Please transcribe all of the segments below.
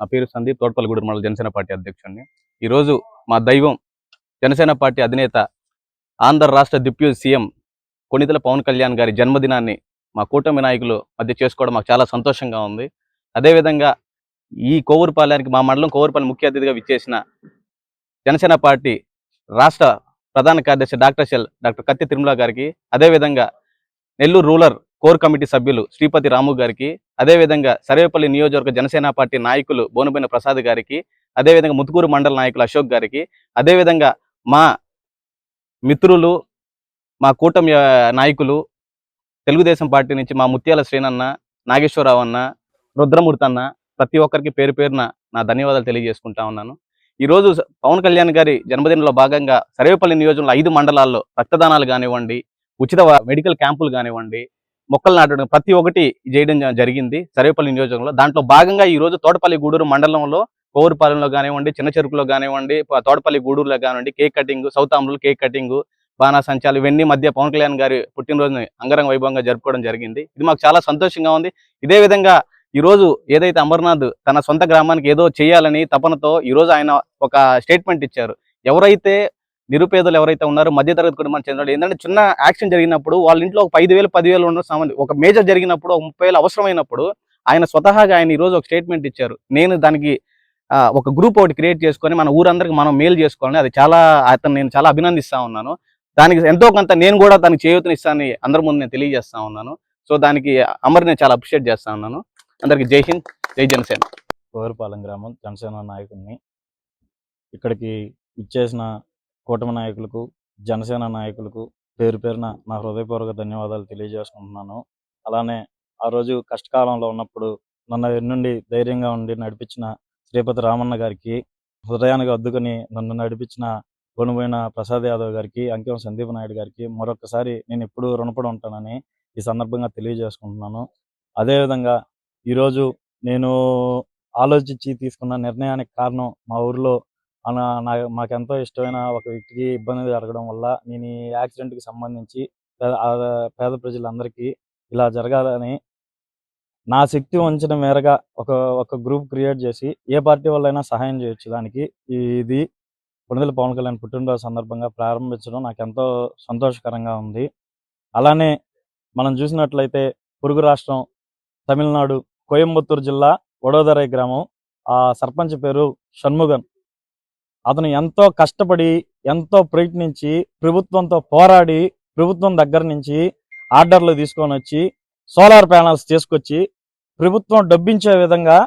నా పేరు సందీప్ తోటపల్లిగూడూరు మండల జనసేన పార్టీ అధ్యక్షుడిని. ఈరోజు మా దైవం జనసేన పార్టీ అధినేత ఆంధ్ర రాష్ట్ర డిప్యూటీ సీఎం కొణితల పవన్ కళ్యాణ్ గారి జన్మదినాన్ని మా కూటమి నాయకులు మధ్య చేసుకోవడం మాకు చాలా సంతోషంగా ఉంది. అదేవిధంగా ఈ కోవూరుపాలెనికి మా మండలం కోవూరుపాలెం ముఖ్య అతిథిగా విచ్చేసిన జనసేన పార్టీ రాష్ట్ర ప్రధాన కార్యదర్శి డాక్టర్ షెల్ డాక్టర్ కత్తి తిరుమల గారికి అదేవిధంగా నెల్లూరు రూరల్ కోర్ కమిటీ సభ్యులు శ్రీపతి రాము గారికి అదేవిధంగా సర్వేపల్లి నియోజకవర్గ జనసేన పార్టీ నాయకులు బోనబైన ప్రసాద్ గారికి అదేవిధంగా ముతుకూరు మండల నాయకులు అశోక్ గారికి అదేవిధంగా మా మిత్రులు మా కూటమి నాయకులు తెలుగుదేశం పార్టీ నుంచి మా ముత్యాల శ్రీనన్న నాగేశ్వరరావు అన్న రుద్రమూర్తి అన్న ప్రతి ఒక్కరికి పేరు పేరున నా ధన్యవాదాలు తెలియజేసుకుంటా ఉన్నాను. ఈ రోజు పవన్ కళ్యాణ్ గారి జన్మదినంలో భాగంగా సర్వేపల్లి నియోజకంలో ఐదు మండలాల్లో రక్తదానాలు కానివ్వండి ఉచిత మెడికల్ క్యాంపులు కానివ్వండి మొక్కలు నాటడం ప్రతి ఒక్కటి చేయడం జరిగింది సర్వేపల్లి నియోజకంలో దాంట్లో భాగంగా ఈ రోజు తోటపల్లి గూడూరు మండలంలో కోవూరుపాలెంలో కానివ్వండి చిన్న చెరుకులో కానివ్వండి తోటపల్లి గూడూరులో కానివ్వండి కేక్ కటింగ్ సౌత్ ఆంధ్రలో కేక్ కటింగ్ బాణాసంచాలు ఇవన్నీ మధ్య పవన్ కళ్యాణ్ గారి పుట్టినరోజుని అంగరంగ వైభవంగా జరుపుకోవడం జరిగింది. ఇది మాకు చాలా సంతోషంగా ఉంది. ఇదే విధంగా ఈ రోజు ఏదైతే అమర్నాథ్ తన సొంత గ్రామానికి ఏదో చేయాలని తపనతో ఈ రోజు ఆయన ఒక స్టేట్మెంట్ ఇచ్చారు. ఎవరైతే నిరుపేదలు ఎవరైతే ఉన్నారో మధ్యతరగతి కుటుంబానికి చెందిన ఏంటంటే చిన్న యాక్షన్ జరిగినప్పుడు వాళ్ళ ఇంట్లో ఒక ఐదు వేలు పదివేలు ఉన్న సామాన్లు ఒక మేజర్ జరిగినప్పుడు ఒక ముప్పై వేలు అవసరమైనప్పుడు ఆయన స్వతహాగా ఆయన ఈ రోజు ఒక స్టేట్మెంట్ ఇచ్చారు. నేను దానికి ఒక గ్రూప్ ఒకటి క్రియేట్ చేసుకొని మన ఊరందరికి మనం మేలు చేసుకోవాలని అది చాలా అతను నేను చాలా అభినందిస్తా ఉన్నాను. దానికి ఎంతో కొంత నేను కూడా దానికి చేయూతనిస్తానని అందరి ముందు నేను తెలియజేస్తా ఉన్నాను. సో దానికి అమర్ నేను చాలా అప్రిషియేట్ చేస్తా ఉన్నాను. అందరికి జై హింద్ జై జనసేన. కోరుపాలెం గ్రామం జనసేన నాయకుడిని ఇక్కడికి ఇచ్చేసిన కూటమి నాయకులకు జనసేన నాయకులకు పేరు పేరున నా హృదయపూర్వక ధన్యవాదాలు తెలియజేసుకుంటున్నాను. అలానే ఆ రోజు కష్టకాలంలో ఉన్నప్పుడు నన్ను ఎన్నుండి ధైర్యంగా ఉండి నడిపించిన శ్రీపతి రామన్న గారికి హృదయానికి అద్దుకొని నన్ను నడిపించిన కొనుబోయిన ప్రసాద్ యాదవ్ గారికి అంకెం సందీప్ నాయుడు గారికి మరొకసారి నేను ఎప్పుడూ రుణపడి ఉంటానని ఈ సందర్భంగా తెలియజేసుకుంటున్నాను. అదేవిధంగా ఈరోజు నేను ఆలోచించి తీసుకున్న నిర్ణయానికి కారణం మా ఊర్లో నా మాకెంతో ఇష్టమైన ఒక వ్యక్తికి ఇబ్బంది జరగడం వల్ల నేను ఈ యాక్సిడెంట్కి సంబంధించి పేద పేద ప్రజలందరికీ ఇలా జరగాలని నా శక్తి వంచిన మేరగా ఒక ఒక గ్రూప్ క్రియేట్ చేసి ఏ పార్టీ వాళ్ళైనా సహాయం చేయొచ్చు దానికి. ఇది కొణిదెల పవన్ కళ్యాణ్ పుట్టినరోజు సందర్భంగా ప్రారంభించడం నాకు ఎంతో సంతోషకరంగా ఉంది. అలానే మనం చూసినట్లయితే పొరుగు రాష్ట్రం తమిళనాడు కోయంబత్తూరు జిల్లా వడోదరై గ్రామం. ఆ సర్పంచ్ పేరు షణ్ముగన్. అతను ఎంతో కష్టపడి ఎంతో ప్రయత్నించి ప్రభుత్వంతో పోరాడి ప్రభుత్వం దగ్గర నుంచి ఆర్డర్లు తీసుకొని వచ్చి సోలార్ ప్యానల్స్ తీసుకొచ్చి ప్రభుత్వం డబ్బించే విధంగా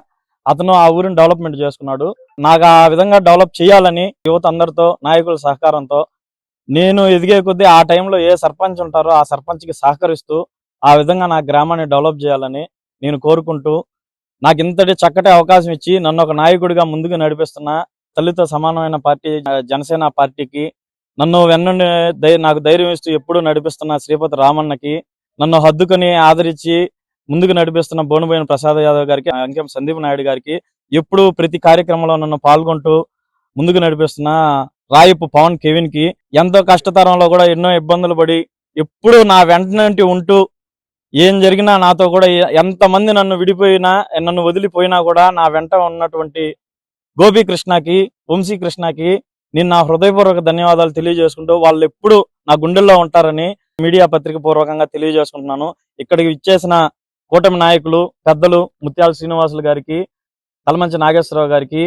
అతను ఆ ఊరిని డెవలప్మెంట్ చేసుకున్నాడు. నాకు ఆ విధంగా డెవలప్ చేయాలని యువత అందరితో నాయకుల సహకారంతో నేను ఎదిగే కొద్దీ ఆ టైంలో ఏ సర్పంచ్ ఉంటారో ఆ సర్పంచ్కి సహకరిస్తూ ఆ విధంగా నా గ్రామాన్ని డెవలప్ చేయాలని నేను కోరుకుంటూ నాకు ఇంతటి చక్కటి అవకాశం ఇచ్చి నన్ను ఒక నాయకుడిగా ముందుకు నడిపిస్తున్న తల్లితో సమానమైన పార్టీ జనసేన పార్టీకి నన్ను వెన్నుండి నాకు ధైర్యం ఇస్తూ ఎప్పుడూ నడిపిస్తున్న శ్రీపతి రామన్నకి నన్ను హద్దుకొని ఆదరించి ముందుకు నడిపిస్తున్న బోనుబోయిన ప్రసాద్ యాదవ్ గారికి అంకెం సందీప్ నాయుడు గారికి ఎప్పుడు ప్రతి కార్యక్రమంలో నన్ను పాల్గొంటూ ముందుకు నడిపిస్తున్న రాయపు పవన్ కెవిన్కి ఎంతో కష్టతరంలో కూడా ఎన్నో ఇబ్బందులు పడి ఎప్పుడు నా వెంట ఉంటూ ఏం జరిగినా నాతో కూడా ఎంతమంది నన్ను విడిపోయినా నన్ను వదిలిపోయినా కూడా నా వెంట ఉన్నటువంటి గోపి వంశీకృష్ణకి వంశీ నేను నా హృదయపూర్వక ధన్యవాదాలు తెలియజేసుకుంటూ వాళ్ళు ఎప్పుడు నా గుండెల్లో ఉంటారని మీడియా పత్రిక పూర్వకంగా తెలియజేసుకుంటున్నాను. ఇక్కడికి ఇచ్చేసిన కూటమి నాయకులు పెద్దలు ముత్యాల శ్రీనివాసులు గారికి తలమంచి నాగేశ్వరరావు గారికి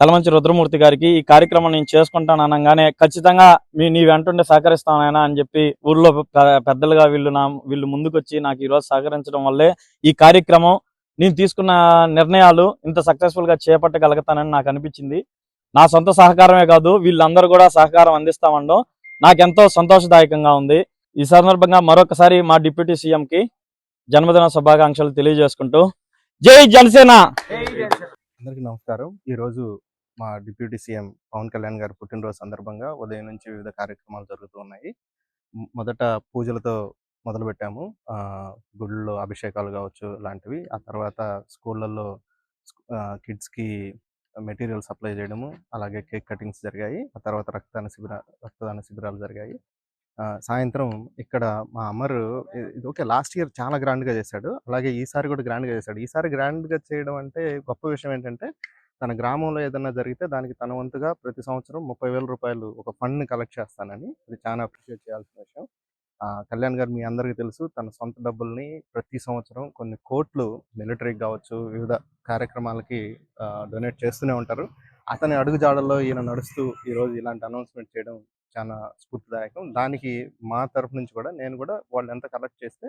తలమంచి రుద్రమూర్తి గారికి ఈ కార్యక్రమం నేను చేసుకుంటాను అనగానే ఖచ్చితంగా మీ నీ వెంటుండి సహకరిస్తానైనా అని చెప్పి ఊర్లో పెద్దలుగా వీళ్ళు నా వీళ్ళు ముందుకొచ్చి నాకు ఈ రోజు సహకరించడం వల్లే ఈ కార్యక్రమం నేను తీసుకున్న నిర్ణయాలు ఇంత సక్సెస్ఫుల్గా చేపట్టగలుగుతానని నాకు అనిపించింది. నా సొంత సహకారమే కాదు వీళ్ళందరూ కూడా సహకారం అందిస్తామండం నాకెంతో సంతోషదాయకంగా ఉంది. ఈ సందర్భంగా మరొకసారి మా డిప్యూటీ సీఎంకి జన్మదిన శుభాకాంక్షలు తెలియజేసుకుంటూ జై జనసేన! అందరికీ నమస్కారం. ఈరోజు మా డిప్యూటీ సీఎం పవన్ కళ్యాణ్ గారి పుట్టినరోజు సందర్భంగా ఉదయం నుంచి వివిధ కార్యక్రమాలు జరుగుతూ ఉన్నాయి. మొదట పూజలతో మొదలుపెట్టాము. ఆ, గుళ్ళలో అభిషేకాలు కావచ్చు లాంటివి. ఆ తర్వాత స్కూళ్ళల్లో కిడ్స్కి మెటీరియల్ సప్లై చేయడము. అలాగే కేక్ కటింగ్స్ జరిగాయి. ఆ తర్వాత రక్తదాన శిబిర రక్తదాన శిబిరాలు జరిగాయి. సాయంత్రం ఇక్కడ మా అమర్ ఇది ఓకే లాస్ట్ ఇయర్ చాలా గ్రాండ్గా చేశాడు. అలాగే ఈసారి కూడా గ్రాండ్గా చేశాడు. ఈసారి గ్రాండ్గా చేయడం అంటే గొప్ప విషయం ఏంటంటే తన గ్రామంలో ఏదైనా జరిగితే దానికి తన వంతుగా ప్రతి సంవత్సరం ముప్పై వేల రూపాయలు ఒక ఫండ్ని కలెక్ట్ చేస్తానని. ఇది చాలా అప్రిషియేట్ చేయాల్సిన విషయం. ఆ, కళ్యాణ్ గారు మీ అందరికీ తెలుసు తన సొంత డబ్బుల్ని ప్రతి సంవత్సరం కొన్ని కోట్లు మిలిటరీకి కావచ్చు వివిధ కార్యక్రమాలకి డొనేట్ చేస్తూనే ఉంటారు. అతని అడుగుజాడల్లో ఈయన నడుస్తూ ఈరోజు ఇలాంటి అనౌన్స్మెంట్ చేయడం చాలా స్ఫూర్తిదాయకం. దానికి మా తరఫు నుంచి కూడా నేను కూడా వాళ్ళు ఎంత కలెక్ట్ చేస్తే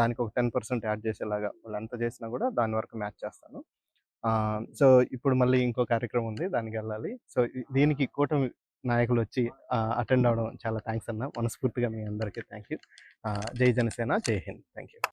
దానికి ఒక టెన్ పర్సెంట్ యాడ్ చేసేలాగా వాళ్ళు ఎంత చేసినా కూడా దాని వరకు మ్యాచ్ చేస్తాను. సో ఇప్పుడు మళ్ళీ ఇంకో కార్యక్రమం ఉంది. దానికి వెళ్ళాలి. సో దీనికి కూటమి నాయకులు వచ్చి అటెండ్ అవడం చాలా థ్యాంక్స్ అన్న. మనస్ఫూర్తిగా మీ అందరికీ థ్యాంక్ యూ జై జనసేన జై హింద్. Thank you